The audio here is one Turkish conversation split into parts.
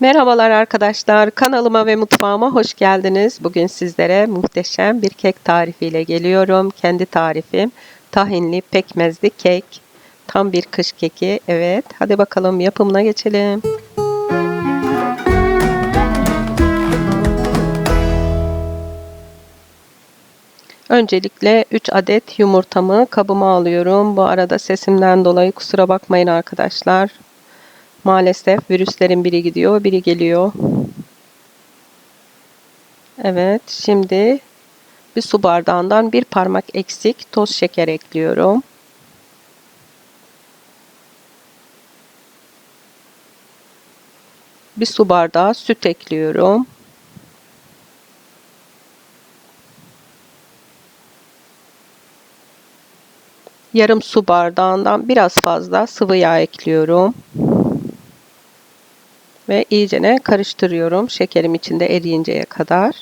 Merhabalar arkadaşlar. Kanalıma ve mutfağıma hoş geldiniz. Bugün sizlere muhteşem bir kek tarifiyle geliyorum. Kendi tarifim. Tahinli pekmezli kek. Tam bir kış keki. Evet. Hadi bakalım yapımına geçelim. Öncelikle 3 adet yumurtamı kabıma alıyorum. Bu arada sesimden dolayı kusura bakmayın arkadaşlar. Maalesef virüslerin biri gidiyor, biri geliyor. Evet, şimdi bir su bardağından bir parmak eksik toz şeker ekliyorum. Bir su bardağı süt ekliyorum. Yarım su bardağından biraz fazla sıvı yağ ekliyorum ve iyicene karıştırıyorum şekerim içinde eriyinceye kadar.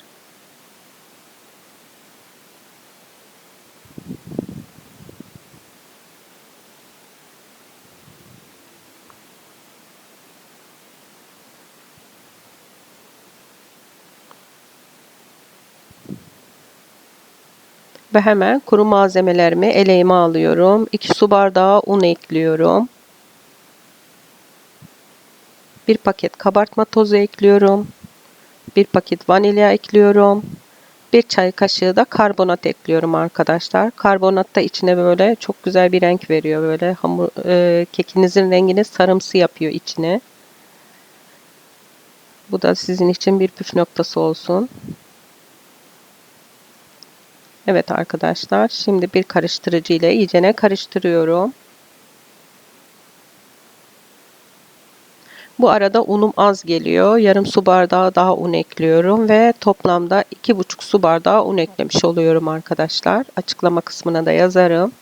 Ve hemen kuru malzemelerimi eleğime alıyorum. 2 su bardağı un ekliyorum. Bir paket kabartma tozu ekliyorum. Bir paket vanilya ekliyorum. Bir çay kaşığı da karbonat ekliyorum arkadaşlar. Karbonat da içine böyle çok güzel bir renk veriyor. Böyle hamur e, kekinizin rengini sarımsı yapıyor içine. Bu da sizin için bir püf noktası olsun. Evet arkadaşlar şimdi bir karıştırıcı ile iyicene karıştırıyorum. Bu arada unum az geliyor. Yarım su bardağı daha un ekliyorum ve toplamda 2,5 su bardağı un eklemiş oluyorum arkadaşlar. Açıklama kısmına da yazarım.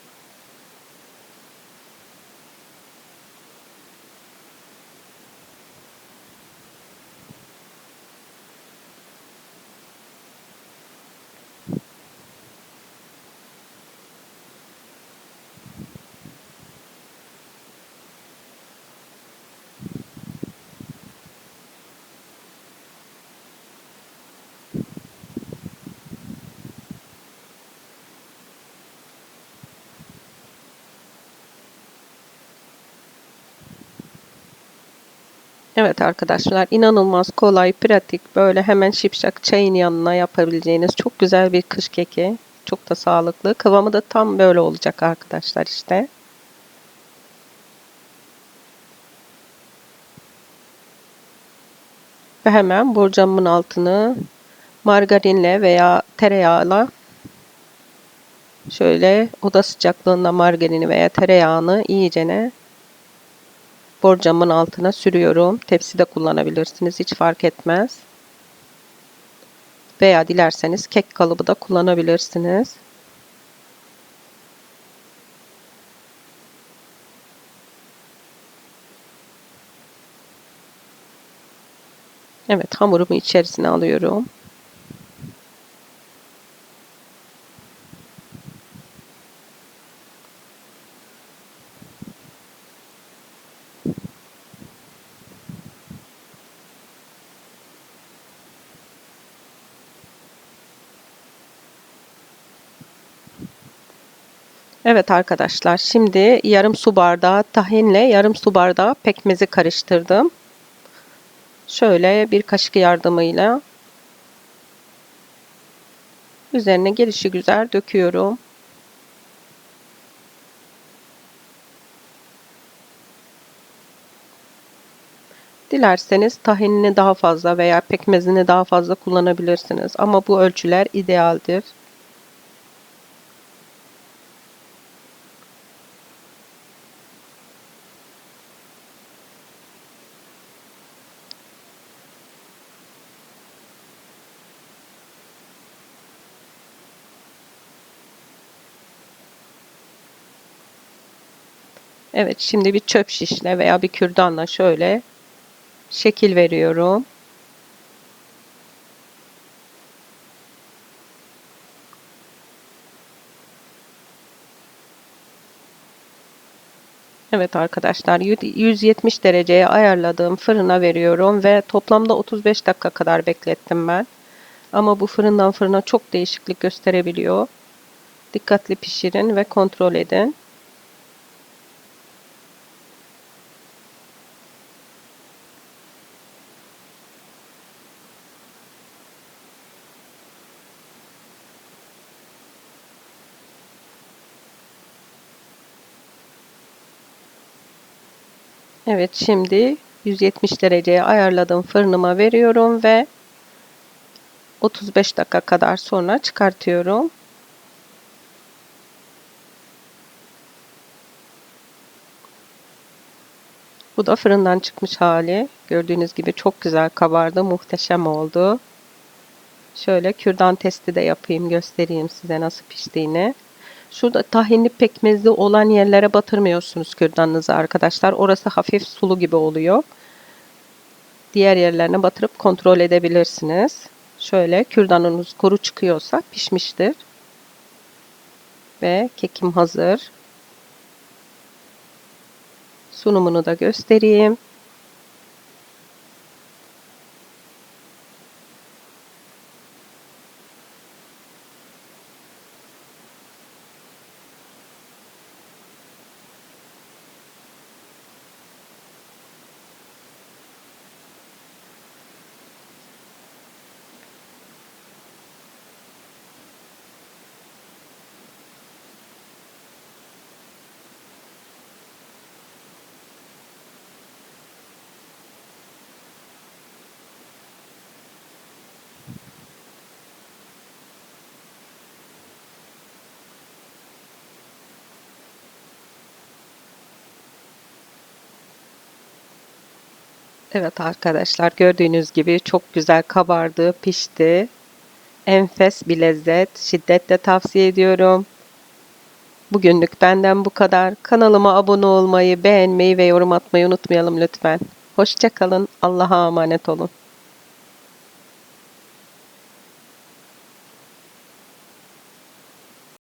Evet arkadaşlar inanılmaz kolay, pratik, böyle hemen şipşak çayın yanına yapabileceğiniz çok güzel bir kış keki. Çok da sağlıklı. Kıvamı da tam böyle olacak arkadaşlar işte. Ve hemen borcamın altını margarinle veya tereyağla şöyle oda sıcaklığında margarini veya tereyağını iyicene borcamın altına sürüyorum. Tepside kullanabilirsiniz. Hiç fark etmez. Veya dilerseniz kek kalıbı da kullanabilirsiniz. Evet hamurumu içerisine alıyorum. Evet arkadaşlar şimdi yarım su bardağı tahinle yarım su bardağı pekmezi karıştırdım. Şöyle bir kaşık yardımıyla üzerine gelişi güzel döküyorum. Dilerseniz tahinini daha fazla veya pekmezini daha fazla kullanabilirsiniz. Ama bu ölçüler idealdir. Evet şimdi bir çöp şişle veya bir kürdanla şöyle şekil veriyorum. Evet arkadaşlar 170 dereceye ayarladığım fırına veriyorum ve toplamda 35 dakika kadar beklettim ben. Ama bu fırından fırına çok değişiklik gösterebiliyor. Dikkatli pişirin ve kontrol edin. Evet şimdi 170 dereceye ayarladığım fırınıma veriyorum ve 35 dakika kadar sonra çıkartıyorum. Bu da fırından çıkmış hali. Gördüğünüz gibi çok güzel kabardı. Muhteşem oldu. Şöyle kürdan testi de yapayım. Göstereyim size nasıl piştiğini. Şurada tahinli pekmezli olan yerlere batırmıyorsunuz kürdanınızı arkadaşlar. Orası hafif sulu gibi oluyor. Diğer yerlerine batırıp kontrol edebilirsiniz. Şöyle kürdanınız kuru çıkıyorsa pişmiştir. Ve kekim hazır. Sunumunu da göstereyim. Evet arkadaşlar gördüğünüz gibi çok güzel kabardı, pişti. Enfes bir lezzet. Şiddetle tavsiye ediyorum. Bugünlük benden bu kadar. Kanalıma abone olmayı, beğenmeyi ve yorum atmayı unutmayalım lütfen. Hoşçakalın. Allah'a emanet olun.